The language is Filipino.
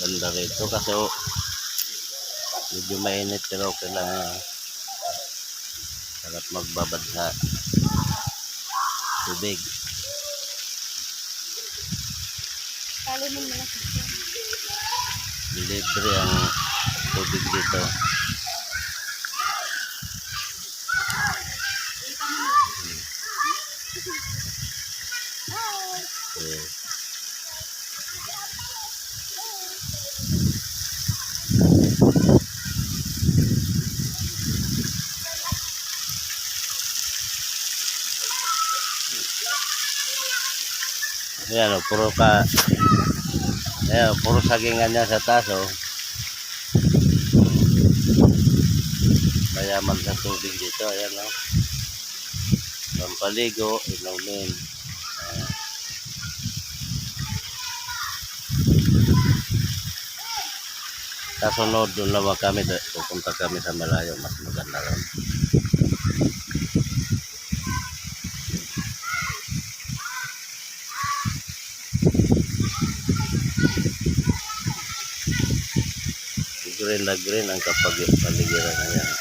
banda rito kasi oh, medyo mainit pero okay lang. Sarap magbabad sa tubig. Libre ang tubig dito. Okay. Ayan, oh, puro ka Ayan, puro sagingan niya sa taas, oh. Mayaman sa tubig dito, ayan, oh. Pampaligo, inumin. Ayan. Kasunod, doon naman kami, pupunta kami sa malayo, mas maganda rin. green na green ang kapag paligiran na yan.